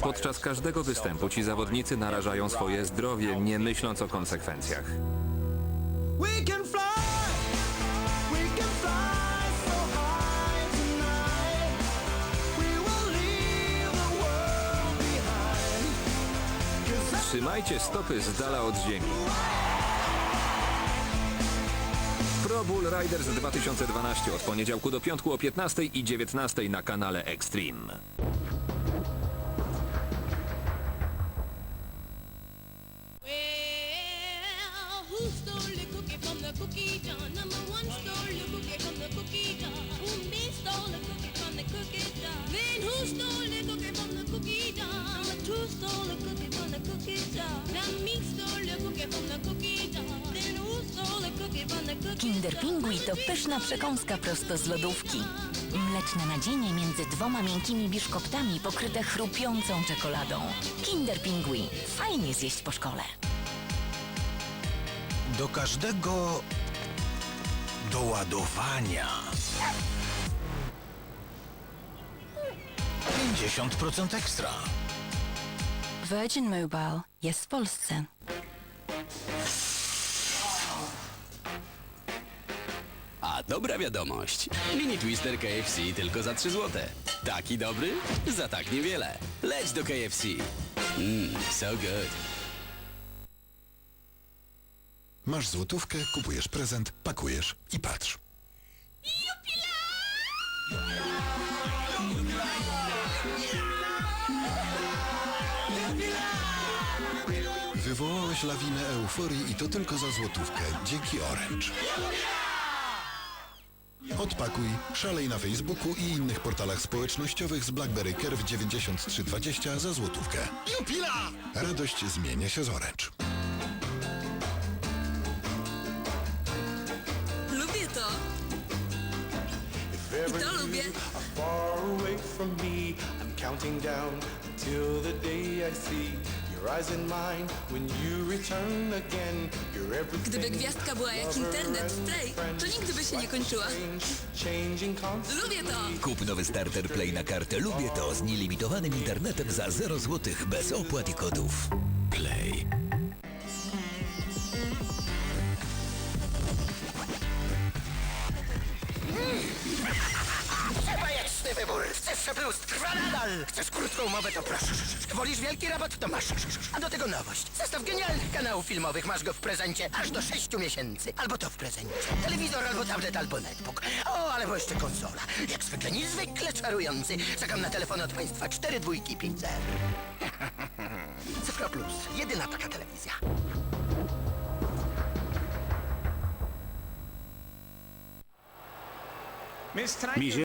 Podczas każdego występu ci zawodnicy narażają swoje zdrowie, nie myśląc o konsekwencjach. Trzymajcie stopy z dala od ziemi. Pro Bull Riders 2012 od poniedziałku do piątku o 15 i 19 na kanale Extreme. Cookie jar? Number one stole the cookie from the cookie jar. Stole the cookie from the cookie jar? Then who stole the cookie from the cookie jar? Number two stole the cookie from the cookie jar. Stole the cookie from the cookie jar. Then who stole the cookie from the cookie Kinder jar? Pingui to pyszna przekąska prosto z lodówki. Mleczne nadzienie między dwoma miękkimi biszkoptami pokryte chrupiącą czekoladą. Kinder Pingui. Fajnie zjeść po szkole. Do każdego doładowania 50% ekstra. Virgin Mobile jest w Polsce. A dobra wiadomość. Mini Twister KFC tylko za 3 złote. Taki dobry? Za tak niewiele. Leć do KFC. Mmm, so good. Masz złotówkę, kupujesz prezent, pakujesz i patrz. Wywołałeś lawinę euforii i to tylko za złotówkę, dzięki Orange. Odpakuj, szalej na Facebooku i innych portalach społecznościowych z BlackBerry Curve 9320 za złotówkę. Jupila! Radość zmienia się z Orange. To lubię. far away from me. I'm counting down until the day I see your eyes in mine when you return again. You're everything. Gdyby gwiazdka była jak internet w Play, to nigdy by się nie kończyła. Lubię to. Kup nowy starter Play na kartę Lubię to z nielimitowanym internetem za 0 zł bez opłat i kodów. Play. Plus, trwa nadal. Chcesz krótką umowę, to proszę. Wolisz wielki rabat, to masz. A do tego nowość. Zestaw genialnych kanałów filmowych. Masz go w prezencie aż do 6 miesięcy. Albo to w prezencie. Telewizor, albo tablet, albo netbook. O, albo jeszcze konsola. Jak zwykle niezwykle czarujący. Czekam na telefon od państwa. 4 dwójki 5 zer. Cyfro Plus. Jedyna taka telewizja. Mizie